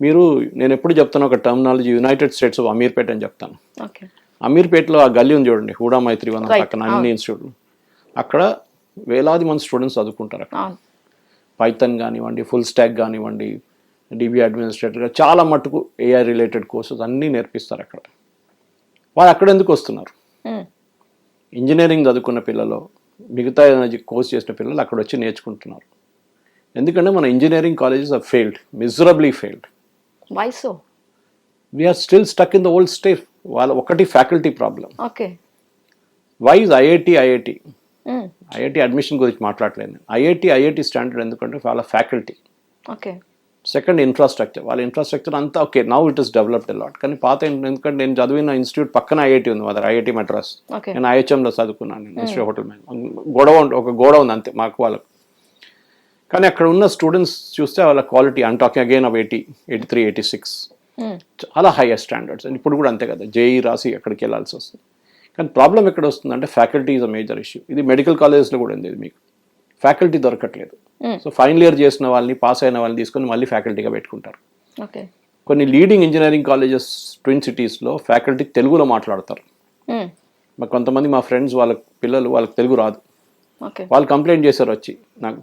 మీరు నేను ఎప్పుడు చెప్తాను ఒక terminology United States of Ameerpet అని చెప్తాను. అమీర్పేటలో ఆ గల్లీ ఉంది చూడండి హూడా మైత్రి వనం. పక్కన అన్ని ఇన్స్టిట్యూట్లు. అక్కడ వేలాది మంది స్టూడెంట్స్ చదువుకుంటారు అక్కడ. పైథన్ కానివ్వండి ఫుల్ స్టాక్ కానివ్వండి డిబి అడ్మినిస్ట్రేటర్ చాలా మట్టుకు ఏఐ రిలేటెడ్ కోర్సెస్ అన్నీ నేర్పిస్తారు అక్కడ. వాళ్ళు అక్కడ ఎందుకు వస్తున్నారు. ఇంజనీరింగ్ చదువుకున్న పిల్లలు మిగతా ఏదైనా కోర్స్ చేసిన పిల్లలు అక్కడ వచ్చి నేర్చుకుంటున్నారు. ఎందుకంటే మన engineering colleges are failed miserably failed why so we are still stuck in the old state వాళ్ళ ఒకటి faculty problem okay wise IIT IIT. IIT admission గురించి మాట్లాడలేదు ఐఐటి ఐఐటి స్టాండర్డ్ ఎందుకంటే వాళ్ళ ఫ్యాకల్టీ ఓకే సెకండ్ ఇన్ఫ్రాస్ట్రక్చర్ వాళ్ళ infrastructure అంతా okay now it is developed lot కానీ పాత ఎందుకంటే నేను చదివిన ఇన్స్టిట్యూట్ పక్కన ఐఐటి ఉంది మదర్ ఐఐటి మద్రాస్. నేను ఐహెచ్ఎంలో చదువుకున్నాను నేను ఇన్స్టిట్యూట్ హోటల్ మేనేజ్మెంట్ గొడవ ఒక గోడ ఉంది అంతే మాకు వాళ్ళకు. కానీ అక్కడ ఉన్న స్టూడెంట్స్ చూస్తే వాళ్ళ quality and talking again of eighty eighty three eighty six. చాలా హైయర్ స్టాండర్డ్స్ అండ్ ఇప్పుడు కూడా అంతే కదా. జేఈ రాసి అక్కడికి వెళ్ళాల్సి వస్తుంది. కానీ ప్రాబ్లం ఎక్కడ వస్తుందంటే faculty is a major issue ఇది మెడికల్ కాలేజెస్లో కూడా ఉంది ఇది మీకు. ఫ్యాకల్టీ దొరకట్లేదు. Hmm. సో ఫైనల్ ఇయర్ చేసిన వాళ్ళని పాస్ అయిన వాళ్ళని తీసుకొని మళ్ళీ ఫ్యాకల్టీగా పెట్టుకుంటారు. కొన్ని లీడింగ్ ఇంజనీరింగ్ కాలేజెస్ ట్విన్ సిటీస్లో ఫ్యాకల్టీ తెలుగులో మాట్లాడతారు. మా కొంతమంది మా ఫ్రెండ్స్ వాళ్ళ పిల్లలు వాళ్ళకి తెలుగు రాదు. వాళ్ళు కంప్లైంట్ చేశారు వచ్చి. నాకు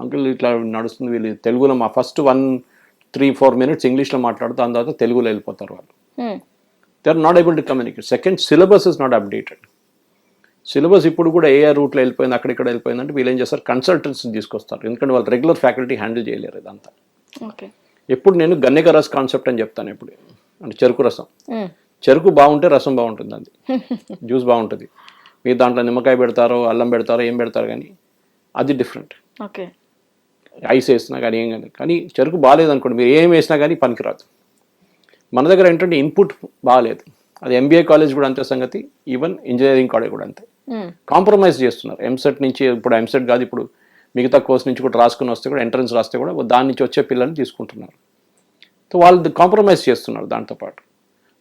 అంకుల్ ఇట్లా నడుస్తుంది వీళ్ళు తెలుగులో మా first one three four minutes ఇంగ్లీష్లో మాట్లాడుతూ దాని తర్వాత తెలుగులో వెళ్ళిపోతారు వాళ్ళు. They are not able to communicate second syllabus is not updated syllabus ఇప్పుడు కూడా ఏ రూట్లో వెళ్ళిపోయింది అక్కడిక్కడ వెళ్ళిపోయింది అంటే వీళ్ళు ఏం చేస్తారు? కన్సల్టెంట్స్ తీసుకొస్తారు. ఎందుకంటే వాళ్ళు రెగ్యులర్ ఫ్యాకల్టీ హ్యాండిల్ చేయలేరు ఇదంతా. ఓకే ఎప్పుడు నేను గన్నెక రస్ కాన్సెప్ట్ అని చెప్తాను ఎప్పుడు అంటే చెరుకు రసం. మ్మ్. చెరుకు బాగుంటే రసం బాగుంటుంది అది. జ్యూస్ బాగుంటుంది. మీరు దాంట్లో నిమ్మకాయ పెడతారో అల్లం పెడతారో ఏం పెడతారు కానీ అది డిఫరెంట్ ఓకే ఐస్ వేసినా కానీ ఏం కానీ. కానీ చెరుకు బాగాలేదనుకోండి మీరు ఏం వేసినా కానీ పనికిరాదు. మన దగ్గర ఏంటంటే ఇన్పుట్ బాగాలేదు అది ఎంబీఏ కాలేజ్ కూడా అంతే సంగతి ఈవెన్ ఇంజనీరింగ్ కాలేజ్ కూడా అంతే. కాంప్రమైజ్ చేస్తున్నారు. ఎంసెట్ నుంచి ఇప్పుడు ఎంసెట్ కాదు ఇప్పుడు మిగతా కోర్స్ నుంచి కూడా రాసుకుని వస్తే కూడా ఎంట్రన్స్ రాస్తే కూడా దాని నుంచి వచ్చే పిల్లల్ని తీసుకుంటున్నారు. సో వాళ్ళు కాంప్రమైజ్ చేస్తున్నారు దాంతోపాటు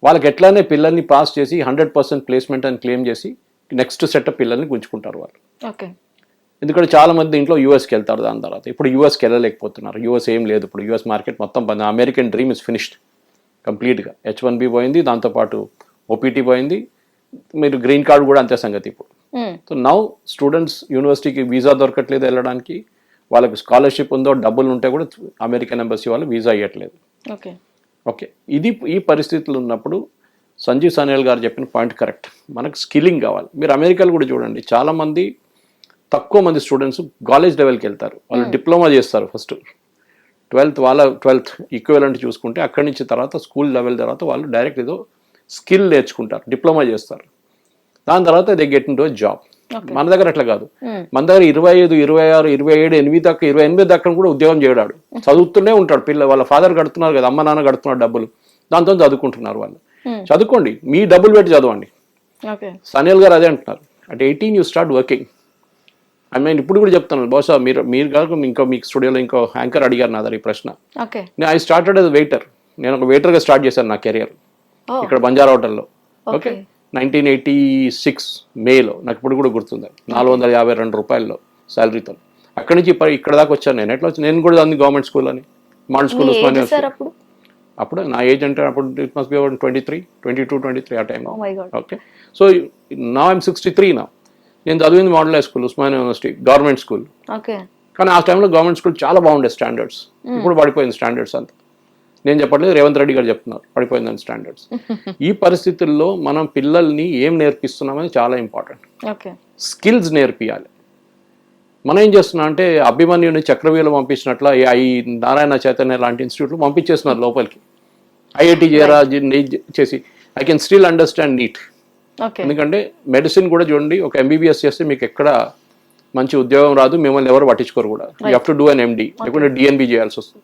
వాళ్ళకి ఎట్లానే పిల్లల్ని పాస్ చేసి హండ్రెడ్ పర్సెంట్ ప్లేస్మెంట్ అని క్లెయిమ్ చేసి నెక్స్ట్ సెటప్ పిల్లల్ని గుంజుకుంటారు వాళ్ళు. ఓకే. ఎందుకంటే చాలా మంది ఇంట్లో యూఎస్కి వెళ్తారు దాని తర్వాత. ఇప్పుడు యూఎస్కి వెళ్ళలేకపోతున్నారు. యూఎస్ ఏం లేదు. ఇప్పుడు యూఎస్ మార్కెట్ మొత్తం బంద్. అమెరికన్ డ్రీమ్ ఇస్ ఫినిష్డ్ కంప్లీట్గా హెచ్ వన్ బి పోయింది. దాంతోపాటు ఓపీటీ పోయింది. మీరు గ్రీన్ కార్డ్ కూడా అంతే సంగతి ఇప్పుడు. సో నౌ స్టూడెంట్స్ యూనివర్సిటీకి వీసా దొరకట్లేదు వెళ్ళడానికి. వాళ్ళకి స్కాలర్షిప్ ఉందో డబ్బులు ఉంటే కూడా అమెరికన్ ఎంబసీ వాళ్ళు వీసా ఇవ్వట్లేదు ఓకే ఓకే ఇది ఈ పరిస్థితులు ఉన్నప్పుడు సంజీవ్ సానియాల్ గారు చెప్పిన పాయింట్ కరెక్ట్ మనకు స్కిల్లింగ్ కావాలి. మీరు అమెరికాలో కూడా చూడండి. చాలామంది తక్కువ మంది స్టూడెంట్స్ కాలేజ్ లెవెల్కి వెళ్తారు. వాళ్ళు డిప్లొమా చేస్తారు ఫస్ట్ ట్వెల్త్ వాళ్ళ ట్వెల్త్ ఈక్వలెంట్ చూసుకుంటే అక్కడి నుంచి తర్వాత స్కూల్ లెవెల్ తర్వాత వాళ్ళు డైరెక్ట్ ఏదో స్కిల్ నేర్చుకుంటారు డిప్లొమా చేస్తారు. దాని తర్వాత they get into job మన దగ్గర అట్లా కాదు. మన దగ్గర ఇరవై ఐదు ఇరవై ఆరు ఇరవై ఏడు ఎనిమిది దాకా ఇరవై ఎనిమిది దాకా కూడా ఉద్యోగం చేయడాడు చదువుతూనే ఉంటాడు. పిల్ల వాళ్ళ ఫాదర్ కడుతున్నారు కదా అమ్మ నాన్న కడుతున్నారు డబ్బులు. దాంతో చదువుకుంటున్నారు వాళ్ళు. చదువుకోండి. మీ డబ్బులు పెట్టి చదవండి. సనియల్ గారు అదే అంటున్నారు. At eighteen you start working I mean ఇప్పుడు కూడా చెప్తాను బహుశా మీరు మీరు కాక ఇంకో మీకు స్టూడియోలో ఇంకో యాంకర్ అడిగారు నా దగ్గర ఈ ప్రశ్న. ఐ స్టార్టెడ్ as వెయిటర్ నేను ఒక వెయిటర్గా స్టార్ట్ చేశాను నా కెరియర్ ఇక్కడ బంజారా హోటల్లో. ఓకే. నైన్టీన్ ఎయిటీ సిక్స్ మేలో. నాకు ఇప్పుడు కూడా గుర్తుంది. నాలుగు వందల యాభై రెండు రూపాయల్లో శాలరీతో అక్కడి నుంచి ఇక్కడ దాకా వచ్చాను నేను. ఎట్లా వచ్చాను నేను కూడా అంది గవర్నమెంట్ స్కూల్ అని. మోడల్ స్కూల్ ఉస్మానియా అప్పుడు? నా ఏజ్ అంటే అప్పుడు it must be about twenty three twenty two twenty three ah my god okay? So నా ఐమ్ సిక్స్టీ త్రీ నా నేను చదివింది model high school Osmania university government school. Okay. కానీ ఆ టైంలో గవర్నమెంట్ స్కూల్ చాలా బాగుండే స్టాండర్డ్స్. ఇప్పుడు పడిపోయింది స్టాండర్డ్స్ అంతా. నేను చెప్పట్లేదు రేవంత్ రెడ్డి గారు చెప్తున్నారు పడిపోయిందని స్టాండర్డ్స్. ఈ పరిస్థితుల్లో మనం పిల్లల్ని ఏం నేర్పిస్తున్నామని చాలా ఇంపార్టెంట్. స్కిల్స్ నేర్పియాలి. మనం ఏం చేస్తున్నాం అంటే అభిమన్యుని చక్రవ్యూహలు పంపించినట్ల ఈ ఐ నారాయణ చైతన్య లాంటి ఇన్స్టిట్యూట్లు పంపించేస్తున్నారు లోపలికి. ఐఐటి చేరా చేసి I can still understand NEET ఎందుకంటే మెడిసిన్ కూడా చూడండి ఒక ఎంబీబీఎస్ చేస్తే మీకు ఎక్కడ మంచి ఉద్యోగం రాదు మిమ్మల్ని ఎవరు పట్టించుకోరు కూడా. You have to do an MD లేకుంటే డిఎన్బి చేయాల్సి వస్తుంది.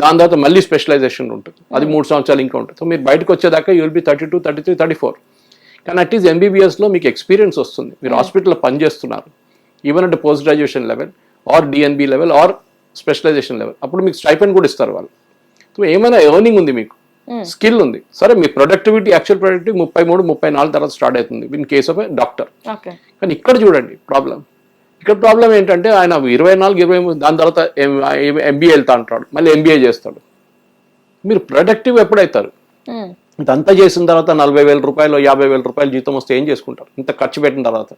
దాని తర్వాత మళ్ళీ స్పెషలైజేషన్ ఉంటుంది. అది మూడు సంవత్సరాలు ఇంకా ఉంటుంది. సో మీరు బయటకు వచ్చేదాకా you will be thirty two thirty three thirty four కానీ అట్లీస్ట్ ఎంబీబీఎస్లో మీకు ఎక్స్పీరియన్స్ వస్తుంది. మీరు హాస్పిటల్లో పనిచేస్తున్నారు. ఈవెన్ అంటే post graduation level or DNB level or specialization level అప్పుడు మీకు స్టైపెండ్ కూడా ఇస్తారు వాళ్ళు. సో ఏమైనా ఎర్నింగ్ ఉంది మీకు. స్కిల్ ఉంది. సరే మీ ప్రొడక్టివిటీ యాక్చువల్ ప్రొడక్టివిటీ ముప్పై మూడు ముప్పై నాలుగు తర్వాత స్టార్ట్ అవుతుంది. In case of doctor. కానీ ఇక్కడ చూడండి ప్రాబ్లం. ఇక్కడ ప్రాబ్లం ఏంటంటే ఆయన ఇరవై నాలుగు ఇరవై మూడు దాని తర్వాత ఎంబీఏ వెళ్తా అంటాడు. మళ్ళీ ఎంబీఏ చేస్తాడు. మీరు ప్రొడక్టివ్ ఎప్పుడైతారు? ఉమ్, ఇదంతా చేసిన తర్వాత నలభై వేల రూపాయలు యాభై వేల రూపాయలు జీతం వస్తే ఏం చేసుకుంటారు? ఇంత ఖర్చు పెట్టిన తర్వాత.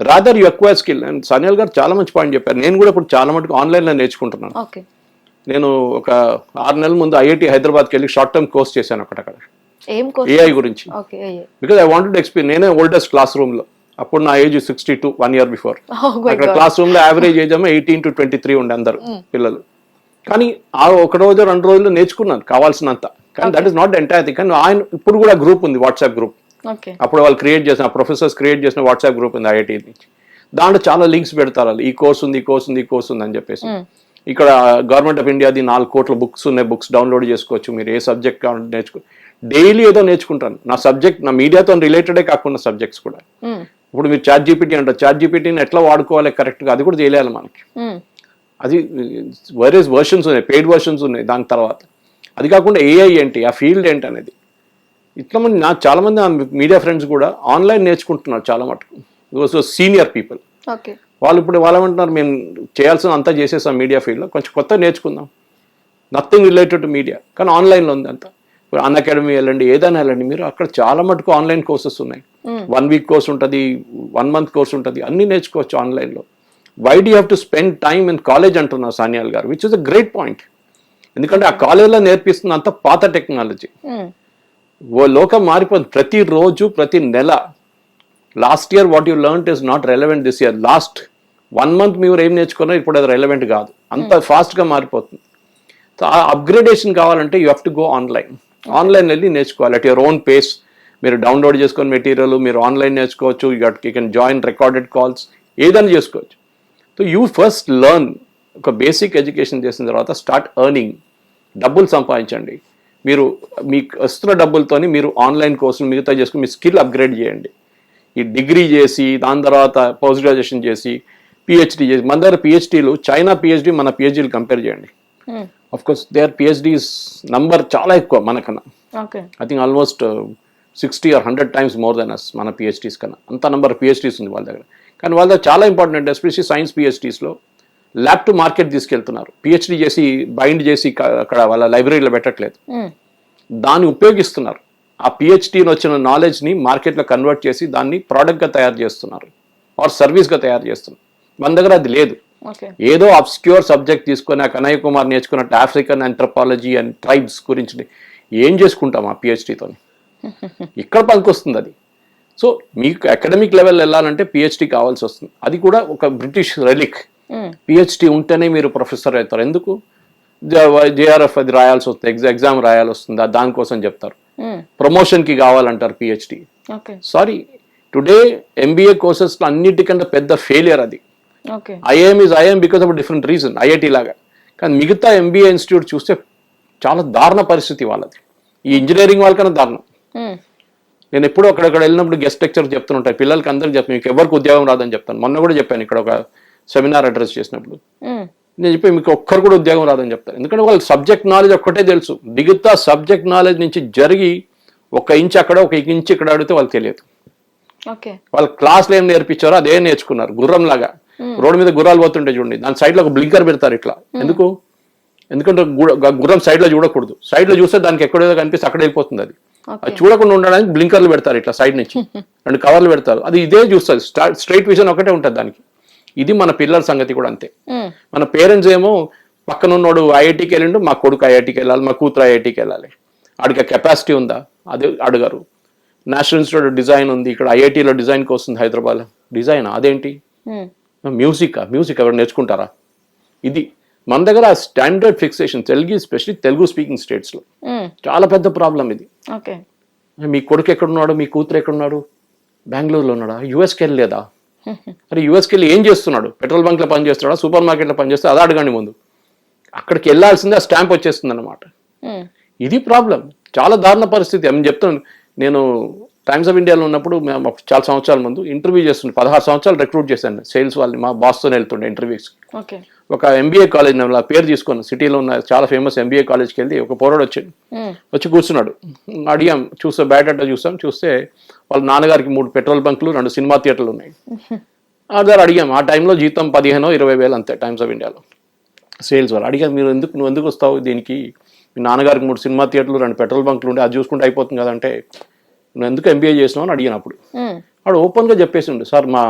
రాదర్ యు ఎక్కువ స్కిల్ అండ్ సనియల్ గారు చాలా మంచి పాయింట్ చెప్పారు. నేను కూడా ఇప్పుడు చాలా మటుకు ఆన్లైన్లో నేర్చుకుంటున్నాను. నేను ఒక ఆరు నెలల ముందు ఐఐటి హైదరాబాద్కి వెళ్ళి షార్ట్ టర్మ్ కోర్స్ చేశాను అక్కడ ఏఐ గురించి. బికాజ్ ఐ వాంటెడ్ ఎక్స్పీరియన్ నేనే ఓల్డెస్ట్ క్లాస్ రూమ్లో అప్పుడు నా age sixty two one year before అక్కడ. క్లాస్ రూమ్లో యావరేజ్ ఏజ్ ఏమో ఎయిటీన్ టు ట్వంటీ త్రీ ఉండే అందరు పిల్లలు. కానీ ఆ ఒక రోజు రెండు రోజులు నేర్చుకున్నాను కావాల్సినంత. కానీ that is not entire thing కానీ ఆయన ఇప్పుడు కూడా గ్రూప్ ఉంది వాట్సాప్ గ్రూప్ అప్పుడు వాళ్ళు క్రియేట్ చేసిన ప్రొఫెసర్స్ క్రియేట్ చేసిన వాట్సాప్ గ్రూప్ ఉంది ఐఐటి నుంచి. దాంట్లో చాలా లింక్స్ పెడతారు వాళ్ళు. ఈ కోర్స్ ఉంది ఈ కోర్స్ ఉంది ఈ కోర్స్ ఉంది అని చెప్పేసి. ఇక్కడ గవర్నమెంట్ ఆఫ్ ఇండియాది నాలుగు కోట్ల బుక్స్ ఉన్నాయి. బుక్స్ డౌన్లోడ్ చేసుకోవచ్చు. మీరు ఏ సబ్జెక్ట్ కావాలంటే నేర్చుకో డైలీ ఏదో నేర్చుకుంటాను నా సబ్జెక్ట్ నా మీడియాతో రిలేటెడే కాకుండా సబ్జెక్ట్స్ కూడా. ఇప్పుడు మీరు చాట్ జీపీటీ అంటారు చాట్ జీపీటీని ఎట్లా వాడుకోవాలి కరెక్ట్గా? అది కూడా తెలియాలి మనకి. అది వేరియస్ వర్షన్స్ ఉన్నాయి. పెయిడ్ వర్షన్స్ ఉన్నాయి దాని తర్వాత. అది కాకుండా ఏఐ ఏంటి? ఆ ఫీల్డ్ ఏంటి అనేది. ఇట్లా మంది నా చాలా మంది మీడియా ఫ్రెండ్స్ కూడా ఆన్లైన్ నేర్చుకుంటున్నారు చాలా మటుకు. సీనియర్ పీపుల్ ఓకే వాళ్ళు ఇప్పుడు వాళ్ళు ఏమంటున్నారు మేము చేయాల్సిన అంతా చేసేసాం మీడియా ఫీల్డ్లో కొంచెం కొత్త నేర్చుకుందాం. నథింగ్ రిలేటెడ్ టు మీడియా కానీ ఆన్లైన్లో ఉంది అంతా. ఇప్పుడు అన్ అకాడమీ వెళ్ళండి ఏదైనా వెళ్ళండి. మీరు అక్కడ చాలా మటుకు ఆన్లైన్ కోర్సెస్ ఉన్నాయి. వన్ వీక్ కోర్స్ ఉంటుంది వన్ మంత్ కోర్స్ ఉంటుంది. అన్నీ నేర్చుకోవచ్చు ఆన్లైన్లో why do have to spend time in college అంటున్నారు సానియాల్ గారు which is a great point ఎందుకంటే ఆ కాలేజ్లో నేర్పిస్తున్న అంత పాత టెక్నాలజీ ఉమ్, ఓ లోకం మారిపోతుంది ప్రతిరోజు ప్రతి నెల last year what you learn is not relevant this year last one month మీరు ఏం నేర్చుకున్నా ఇప్పుడు అది రెలవెంట్ కాదు. అంత ఫాస్ట్గా మారిపోతుంది. సో ఆ అప్గ్రేడేషన్ కావాలంటే you have to go online online వెళ్ళి నేర్చుకోవాలి. అట్ యువర్ ఓన్ పేస్ మీరు డౌన్లోడ్ చేసుకొని మెటీరియల్ మీరు ఆన్లైన్ నేర్చుకోవచ్చు. You can join recorded calls ఏదైనా చేసుకోవచ్చు. సో యూ ఫస్ట్ లెర్న్ ఒక బేసిక్ ఎడ్యుకేషన్ చేసిన తర్వాత స్టార్ట్ ఎర్నింగ్ డబ్బులు సంపాదించండి. మీరు మీకు వస్తున్న డబ్బులతోని మీరు ఆన్లైన్ కోర్సులు మిగతా చేసుకుని మీ స్కిల్ అప్గ్రేడ్ చేయండి. ఈ డిగ్రీ చేసి దాని తర్వాత పోస్ట్ గ్రాడ్యుయేషన్ చేసి పిహెచ్డి చేసి మన దగ్గర పిహెచ్డీలు చైనా పిహెచ్డి మన పిహెచ్డీలు కంపేర్ చేయండి. Of course they are PhDs number చాలా ఎక్కువ మనకన్నా. I think almost sixty or hundred times more than us మన పిహెచ్డీస్ కన్నా. అంత నెంబర్ పిహెచ్డీస్ ఉంది వాళ్ళ దగ్గర. కానీ వాళ్ళ దగ్గర చాలా ఇంపార్టెంట్ ఎస్పెషల్లీ సైన్స్ పిహెచ్డీస్లో ల్యాబ్ టు మార్కెట్ తీసుకెళ్తున్నారు. పిహెచ్డీ చేసి బైండ్ చేసి అక్కడ వాళ్ళ లైబ్రరీలో పెట్టట్లేదు. ఉమ్, దాన్ని ఉపయోగిస్తున్నారు. ఆ పిహెచ్డీని వచ్చిన నాలెడ్జ్ని మార్కెట్లో కన్వర్ట్ చేసి దాన్ని ప్రోడక్ట్గా తయారు చేస్తున్నారు. ఆర్ సర్వీస్గా తయారు చేస్తున్నారు. మన దగ్గర అది లేదు. ఏదో అబ్స్క్యూర్ సబ్జెక్ట్ తీసుకొని ఆ కనయ్య కుమార్ నేర్చుకున్నట్టు ఆఫ్రికన్ అంథ్రపాలజీ అండ్ ట్రైబ్స్ గురించి ఏం చేసుకుంటాం ఆ పిహెచ్డితో ఇక్కడ పనికొస్తుంది అది. సో మీకు అకాడమిక్ లెవెల్ వెళ్ళాలంటే పిహెచ్డి కావాల్సి వస్తుంది. అది కూడా ఒక బ్రిటిష్ రెలిక్ పిహెచ్డి ఉంటేనే మీరు ప్రొఫెసర్ అవుతారు. ఎందుకు? జేఆర్ఎఫ్ అది రాయాల్సి వస్తుంది ఎగ్జా ఎగ్జామ్ రాయాల్సి వస్తుంది? దానికోసం చెప్తారు. ప్రమోషన్కి కావాలంటారు PhD okay sorry today MBA కోర్సెస్లో అన్నిటికంటే పెద్ద ఫెయిలియర్ అది. IIM is IIM because of different reason IIT లాగా. కానీ మిగతా ఎంబీఏ ఇన్స్టిట్యూట్ చూస్తే చాలా దారుణ పరిస్థితి వాళ్ళది. ఈ ఇంజనీరింగ్ వాళ్ళకన్నా దారుణం. ఉమ్, నేను ఎప్పుడూ అక్కడక్కడ వెళ్ళినప్పుడు గెస్ట్ లెక్చర్ చెప్తుంటాను పిల్లలకి అందరికి చెప్తాను మీకు ఎవరికి ఉద్యోగం రాదని చెప్తాను. మొన్న కూడా చెప్పాను ఇక్కడ ఒక సెమినార్ అడ్రస్ చేసినప్పుడు. ఉమ్, నేను చెప్పి మీకు ఒక్కరు కూడా ఉద్యోగం రాదని చెప్తాను. ఎందుకంటే వాళ్ళకి సబ్జెక్ట్ నాలెడ్జ్ ఒక్కటే తెలుసు. మిగతా సబ్జెక్ట్ నాలెడ్జ్ నుంచి జరిగి ఒక ఇంచ్ అక్కడ ఒక ఇంచ్ ఇక్కడ అడిగితే వాళ్ళకి తెలియదు. వాళ్ళ క్లాస్లో ఏం నేర్పించారో అదే నేర్చుకున్నారు గుర్రం లాగా. రోడ్డు మీద గుర్రాలు పోతుంటే చూడండి దాని సైడ్లో ఒక బ్లింకర్ పెడతారు ఇట్లా. ఎందుకు? ఎందుకంటే గుర్రం సైడ్లో చూడకూడదు. సైడ్లో చూస్తే దానికి ఎక్కడేదో కనిపిస్తే అక్కడ వెళ్ళిపోతుంది అది. అది చూడకుండా ఉండడానికి బ్లింకర్లు పెడతారు ఇట్లా సైడ్ నుంచి. రెండు కవర్లు పెడతారు. అది ఇదే చూస్తుంది. స్ట్రైట్ విజన్ ఒకటే ఉంటుంది దానికి. ఇది మన పిల్లల సంగతి కూడా అంతే. మన పేరెంట్స్ ఏమో పక్కన ఉన్నోడు ఐఐటికి వెళ్ళిండు మా కొడుకు ఐఐటికి వెళ్ళాలి మా కూతురు ఐఐటికి వెళ్ళాలి ఆడికి కెపాసిటీ ఉందా? అది అడగరు. నేషనల్ ఇన్స్టిట్యూట్ డిజైన్ ఉంది ఇక్కడ ఐఐటిలో డిజైన్కి వస్తుంది హైదరాబాద్ డిజైన్ అదేంటి? మ్యూజిక్ మ్యూజిక్ ఎవరు నేర్చుకుంటారా? ఇది మన దగ్గర standard fixation Telugu especially Telugu speaking స్టేట్స్లో ఉమ్, చాలా పెద్ద ప్రాబ్లం ఇది. మీ కొడుకు ఎక్కడున్నాడు? మీ కూతురు ఎక్కడున్నాడు? బెంగళూరులో ఉన్నాడా? యూఎస్కి వెళ్ళలేదా? అరే యూఎస్కి వెళ్ళి ఏం చేస్తున్నాడు? పెట్రోల్ బంక్లో పని చేస్తున్నాడా? సూపర్ మార్కెట్లో పని చేస్తే అది అడగండి ముందు. అక్కడికి వెళ్ళాల్సిందే ఆ స్టాంప్ వచ్చేస్తుంది అనమాట ఇది ప్రాబ్లం. చాలా దారుణ పరిస్థితి. నేను చెప్తాను నేను టైమ్స్ ఆఫ్ ఇండియాలో ఉన్నప్పుడు మేము చాలా సంవత్సరాల ముందు ఇంటర్వ్యూ చేస్తుండే పదహారు సంవత్సరాలు రిక్రూట్ చేశాను సేల్స్ వాళ్ళని మా బాస్తో వెళ్తుండే ఇంటర్వ్యూస్ ఒక ఎంబీఏ కాలేజ్ నేను పేరు తీసుకొని సిటీలో ఉన్న చాలా ఫేమస్ ఎంబీఏ కాలేజ్కి వెళ్ళి ఒక పోరాడు వచ్చాడు వచ్చి కూర్చున్నాడు. అడిగాం చూస్తే బయట చూసాం. చూస్తే వాళ్ళ నాన్నగారికి మూడు పెట్రోల్ బంకులు రెండు సినిమా థియేటర్లు ఉన్నాయి. అదే అడిగాం ఆ టైంలో జీతం పదిహేను ఇరవై వేలు అంతే టైమ్స్ ఆఫ్ ఇండియాలో సేల్స్ వాళ్ళు అడిగాం మీరు ఎందుకు నువ్వు ఎందుకు వస్తావు దీనికి? మీ నాన్నగారికి మూడు సినిమా థియేటర్లు రెండు పెట్రోల్ బంకులు ఉండే అది చూసుకుంటే అయిపోతుంది కదంటే నువ్వు ఎందుకు ఎంబీఏ చేసినావు అని అడిగినప్పుడు ఉమ్, వాడు ఓపెన్గా చెప్పేసి ఉండు సార్ మా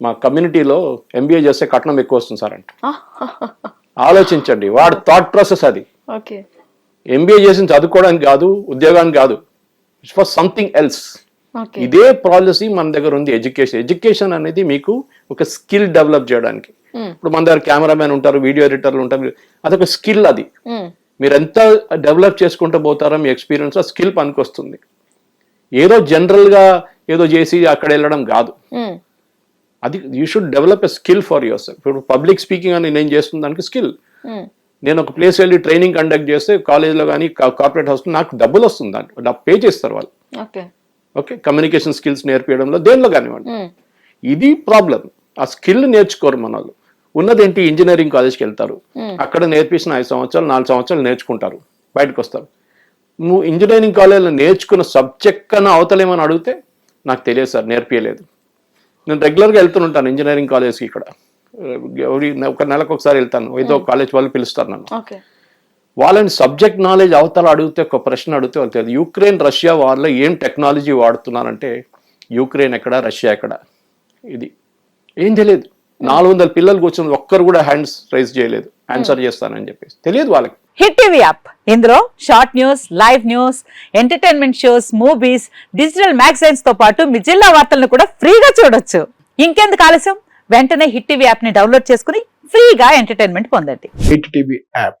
మా కమ్యూనిటీలో ఎంబీఏ చేస్తే కట్నం ఎక్కువ వస్తుంది సార్ అంటే. ఆలోచించండి వాడు థాట్ ప్రాసెస్ అది. ఓకే. ఎంబీఏ చేసి చదువుకోవడానికి కాదు ఉద్యోగానికి కాదు ఇట్స్ ఫర్ సంథింగ్ ఎల్స్ ఇదే పాలసీ మన దగ్గర ఉంది ఎడ్యుకేషన్. ఎడ్యుకేషన్ అనేది మీకు ఒక స్కిల్ డెవలప్ చేయడానికి. ఇప్పుడు మన దగ్గర కెమెరామెన్ ఉంటారు వీడియో ఎడిటర్లు ఉంటారు అదొక స్కిల్ అది. మీరు ఎంత డెవలప్ చేసుకుంటూ పోతారో మీ ఎక్స్పీరియన్స్ ఆ స్కిల్ పనికొస్తుంది. ఏదో జనరల్గా ఏదో చేసి అక్కడ వెళ్ళడం కాదు. అది you should develop a skill for yourself ఇప్పుడు పబ్లిక్ స్పీకింగ్ అని నేను చేస్తున్న దానికి స్కిల్ నేను ఒక ప్లేస్ వెళ్ళి ట్రైనింగ్ కండక్ట్ చేస్తే కాలేజ్లో కానీ కార్పొరేట్ హౌస్లో నాకు డబ్బులు వస్తుంది దాంట్లో. పే చేస్తారు వాళ్ళు. ఓకే కమ్యూనికేషన్ స్కిల్స్ నేర్పించడంలో దేనిలో కానివ్వండి. ఇది ప్రాబ్లం ఆ స్కిల్ నేర్చుకోరు మన వాళ్ళు ఉన్నదేంటి ఇంజనీరింగ్ కాలేజ్కి వెళ్తారు అక్కడ నేర్పించిన ఐదు సంవత్సరాలు నాలుగు సంవత్సరాలు నేర్చుకుంటారు. బయటకు వస్తారు. నువ్వు ఇంజనీరింగ్ కాలేజ్లో నేర్చుకున్న సబ్జెక్ట్ కన్నా అవతలేమని అడిగితే నాకు తెలియదు సార్ నేర్పించలేదు నేను రెగ్యులర్గా వెళ్తుంటాను ఇంజనీరింగ్ కాలేజ్కి ఇక్కడ. ఒక నెలకు ఒకసారి వెళ్తాను. ఏదో కాలేజ్ వాళ్ళు పిలుస్తారు నన్ను. ఓకే. వాళ్ళని సబ్జెక్ట్ నాలెడ్జ్ అవతల అడిగితే ఒక ప్రశ్న అడిగితే వాళ్ళు తెలియదు. యూక్రెయిన్ రష్యా వార్లో ఏం టెక్నాలజీ వాడుతున్నారంటే యూక్రెయిన్ ఎక్కడ రష్యా ఎక్కడ? ఇది. ఏం తెలియదు. నాలుగు వందల పిల్లలు కూర్చొని ఒక్కరు కూడా హ్యాండ్స్ రైజ్ చేయలేదు. ఆన్సర్ చేస్తానని చెప్పేసి. తెలియదు వాళ్ళకి. హిట్ టీవీ యాప్ ఇందులో short news live news entertainment shows movies digital మ్యాగజైన్స్తో పాటు మీ జిల్లా వార్తలను కూడా ఫ్రీగా చూడొచ్చు. ఇంకెందుకు ఆలస్యం? వెంటనే హిట్ టీవీ యాప్ని డౌన్లోడ్ చేసుకుని ఫ్రీగా ఎంటర్టైన్మెంట్ పొందండి. Hit TV app